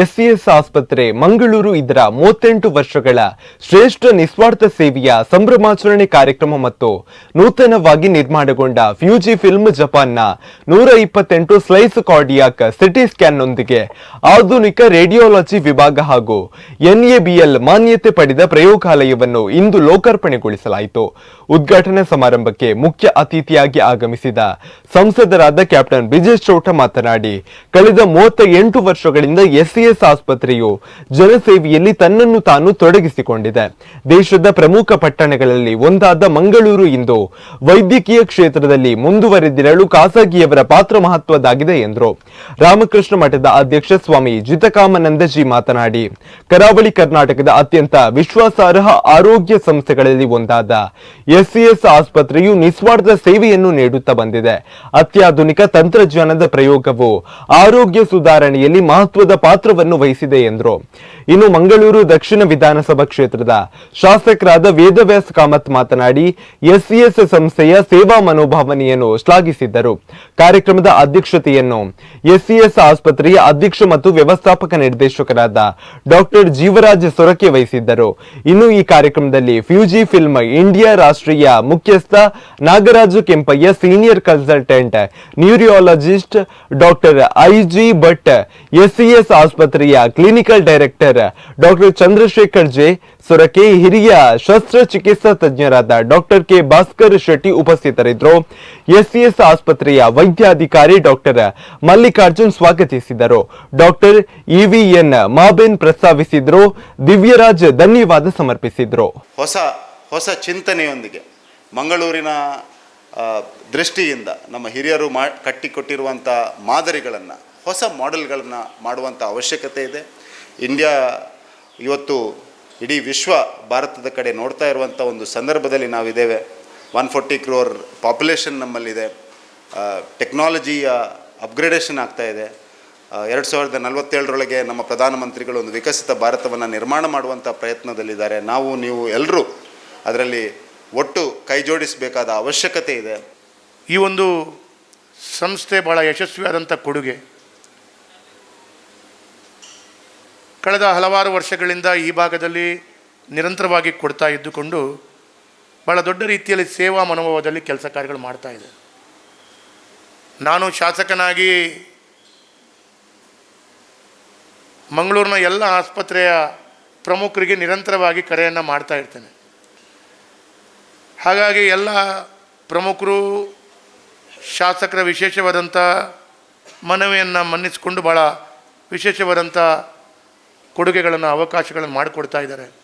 ಎಸ್ಸಿಎಸ್ ಆಸ್ಪತ್ರೆ, ಮಂಗಳೂರು ಇದರ ಮೂವತ್ತೆಂಟು ವರ್ಷಗಳ ಶ್ರೇಷ್ಠ ನಿಸ್ವಾರ್ಥ ಸೇವೆಯ ಸಂಭ್ರಮಾಚರಣೆ ಕಾರ್ಯಕ್ರಮ ಮತ್ತು ನೂತನವಾಗಿ ನಿರ್ಮಾಣಗೊಂಡ ಫ್ಯೂಜಿ ಫಿಲ್ಮ್ ಜಪಾನ್ನ ನೂರ ಇಪ್ಪತ್ತೆಂಟು ಸ್ಲೈಸ್ ಕಾರ್ಡಿಯಾಕ್ ಸಿಟಿ ಸ್ಕ್ಯಾನ್ನೊಂದಿಗೆ ಆಧುನಿಕ ರೇಡಿಯೋಲಜಿ ವಿಭಾಗ ಹಾಗೂ ಎನ್ಎಬಿಎಲ್ ಮಾನ್ಯತೆ ಪಡೆದ ಪ್ರಯೋಗಾಲಯವನ್ನು ಇಂದು ಲೋಕಾರ್ಪಣೆಗೊಳಿಸಲಾಯಿತು. ಉದ್ಘಾಟನಾ ಸಮಾರಂಭಕ್ಕೆ ಮುಖ್ಯ ಅತಿಥಿಯಾಗಿ ಆಗಮಿಸಿದ ಸಂಸದರಾದ ಕ್ಯಾಪ್ಟನ್ ಬ್ರಿಜೇಶ್ ಚೌಟ ಮಾತನಾಡಿ, ಕಳೆದ ಮೂವತ್ತ ಎಂಟು ವರ್ಷಗಳಿಂದ ಎಸ್ಸಿಎಸ್ ಆಸ್ಪತ್ರೆಯು ಜನಸೇವೆಯಲ್ಲಿ ತನ್ನನ್ನು ತಾನು ತೊಡಗಿಸಿಕೊಂಡಿದೆ. ದೇಶದ ಪ್ರಮುಖ ಪಟ್ಟಣಗಳಲ್ಲಿ ಒಂದಾದ ಮಂಗಳೂರು ಇಂದು ವೈದ್ಯಕೀಯ ಕ್ಷೇತ್ರದಲ್ಲಿ ಮುಂದುವರೆದಿರಲು ಖಾಸಗಿಯವರ ಪಾತ್ರ ಮಹತ್ವದಾಗಿದೆ ಎಂದರು. ರಾಮಕೃಷ್ಣ ಮಠದ ಅಧ್ಯಕ್ಷ ಸ್ವಾಮಿ ಜಿತಕಾಮನಂದಜಿ ಮಾತನಾಡಿ, ಕರಾವಳಿ ಕರ್ನಾಟಕದ ಅತ್ಯಂತ ವಿಶ್ವಾಸಾರ್ಹ ಆರೋಗ್ಯ ಸಂಸ್ಥೆಗಳಲ್ಲಿ ಒಂದಾದ ಎಸ್ಸಿಎಸ್ ಆಸ್ಪತ್ರೆಯು ನಿಸ್ವಾರ್ಥ ಸೇವೆಯನ್ನು ನೀಡುತ್ತಾ ಬಂದಿದೆ. ಅತ್ಯಾಧುನಿಕ ತಂತ್ರಜ್ಞಾನದ ಪ್ರಯೋಗವು ಆರೋಗ್ಯ ಸುಧಾರಣೆಯಲ್ಲಿ ಮಹತ್ವದ ಪಾತ್ರವನ್ನು ವಹಿಸಿದೆ ಎಂದರು. ಇನ್ನು ಮಂಗಳೂರು ದಕ್ಷಿಣ ವಿಧಾನಸಭಾ ಕ್ಷೇತ್ರದ ಶಾಸಕರಾದ ವೇದವ್ಯಾಸ್ ಕಾಮತ್ ಮಾತನಾಡಿ, ಎಸ್ಸಿಎಸ್ ಸಂಸ್ಥೆಯ ಸೇವಾ ಮನೋಭಾವನೆಯನ್ನು ಶ್ಲಾಘಿಸಿದ್ದರು. ಕಾರ್ಯಕ್ರಮದ ಅಧ್ಯಕ್ಷತೆಯನ್ನು ಎಸ್ಸಿಎಸ್ ಆಸ್ಪತ್ರೆಯ ಅಧ್ಯಕ್ಷ ಮತ್ತು ವ್ಯವಸ್ಥಾಪಕ ನಿರ್ದೇಶಕರಾದ ಡಾಕ್ಟರ್ ಜೀವರಾಜ್ ಸೊರಕೆ ವಹಿಸಿದ್ದರು. ಇನ್ನು ಈ ಕಾರ್ಯಕ್ರಮದಲ್ಲಿ ಫ್ಯೂಜಿ ಫಿಲ್ಮ್ ಇಂಡಿಯಾ ರಾಷ್ಟ್ರೀಯ ಮುಖ್ಯಸ್ಥ Nagaraju Kempaiah, senior consultant neurologist doctor IG Bhat, SCS ಆಸ್ಪತ್ರೆಯ clinical director doctor Chandrashekar J Sorake, ಹಿರಿಯ ಶಸ್ತ್ರಚಿಕಿತ್ಸಾ ತಜ್ಞರಾದ ಡಾಕ್ಟರ್ ಕೆ ಭಾಸ್ಕರ್ ಶೆಟ್ಟಿ ಉಪಸ್ಥಿತರಿದ್ದರು. ಎಸ್ಸಿಎಸ್ ಆಸ್ಪತ್ರೆಯ ವೈದ್ಯಾಧಿಕಾರಿ ಡಾಕ್ಟರ್ ಮಲ್ಲಿಕಾರ್ಜುನ್ ಸ್ವಾಗತಿಸಿದರು. ಡಾಕ್ಟರ್ ಇವಿಎನ್ ಮಾಬೆನ್ ಪ್ರಸ್ತಾವಿಸಿದ್ರು. ದಿವ್ಯರಾಜ್ ಧನ್ಯವಾದ ಸಮರ್ಪಿಸಿದ್ರು. ಹೊಸ ಹೊಸ ಚಿಂತನೆಯೊಂದಿಗೆ ಮಂಗಳೂರಿನ ದೃಷ್ಟಿಯಿಂದ ನಮ್ಮ ಹಿರಿಯರು ಮಾ ಕಟ್ಟಿಕೊಟ್ಟಿರುವಂಥ ಮಾದರಿಗಳನ್ನು ಹೊಸ ಮಾಡೆಲ್ಗಳನ್ನು ಮಾಡುವಂಥ ಅವಶ್ಯಕತೆ ಇದೆ. ಇಂಡಿಯಾ ಇವತ್ತು ಇಡೀ ವಿಶ್ವ ಭಾರತದ ಕಡೆ ನೋಡ್ತಾ ಇರುವಂಥ ಒಂದು ಸಂದರ್ಭದಲ್ಲಿ ನಾವಿದ್ದೇವೆ. ಒನ್ ಫೋರ್ಟಿ ಕ್ರೋರ್ ಪಾಪ್ಯುಲೇಷನ್ ನಮ್ಮಲ್ಲಿದೆ. ಟೆಕ್ನಾಲಜಿಯ ಅಪ್ಗ್ರೇಡೇಷನ್ ಆಗ್ತಾ ಇದೆ. ಎರಡು ಸಾವಿರದ ನಲವತ್ತೇಳರೊಳಗೆ ನಮ್ಮ ಪ್ರಧಾನಮಂತ್ರಿಗಳು ಒಂದು ವಿಕಸಿತ ಭಾರತವನ್ನು ನಿರ್ಮಾಣ ಮಾಡುವಂಥ ಪ್ರಯತ್ನದಲ್ಲಿದ್ದಾರೆ. ನಾವು, ನೀವು ಎಲ್ಲರೂ ಅದರಲ್ಲಿ ಒಟ್ಟು ಕೈ ಜೋಡಿಸಬೇಕಾದ ಅವಶ್ಯಕತೆ ಇದೆ. ಈ ಒಂದು ಸಂಸ್ಥೆ ಭಾಳ ಯಶಸ್ವಿಯಾದಂಥ ಕೊಡುಗೆ. ಕಳೆದ ಹಲವಾರು ವರ್ಷಗಳಿಂದ ಈ ಭಾಗದಲ್ಲಿ ನಿರಂತರವಾಗಿ ಕೊಡ್ತಾ ಇದ್ದುಕೊಂಡು ಭಾಳ ದೊಡ್ಡ ರೀತಿಯಲ್ಲಿ ಸೇವಾ ಮನೋಭಾವದಲ್ಲಿ ಕೆಲಸ ಕಾರ್ಯಗಳು ಮಾಡ್ತಾ ಇದೆ. ನಾನು ಶಾಸಕನಾಗಿ ಮಂಗಳೂರಿನ ಎಲ್ಲ ಆಸ್ಪತ್ರೆಯ ಪ್ರಮುಖರಿಗೆ ನಿರಂತರವಾಗಿ ಕರೆಯನ್ನು ಮಾಡ್ತಾ ಇರ್ತೇನೆ. ಹಾಗಾಗಿ ಎಲ್ಲ ಪ್ರಮುಖರು, ಶಾಸಕರ ವಿಶೇಷವಾದಂಥ ಮನವಿಯನ್ನು ಮನ್ನಿಸಿಕೊಂಡು ಭಾಳ ವಿಶೇಷವಾದಂಥ ಕೊಡುಗೆಗಳನ್ನು ಅವಕಾಶಗಳನ್ನು ಮಾಡಿಕೊಡ್ತಾ ಇದ್ದಾರೆ.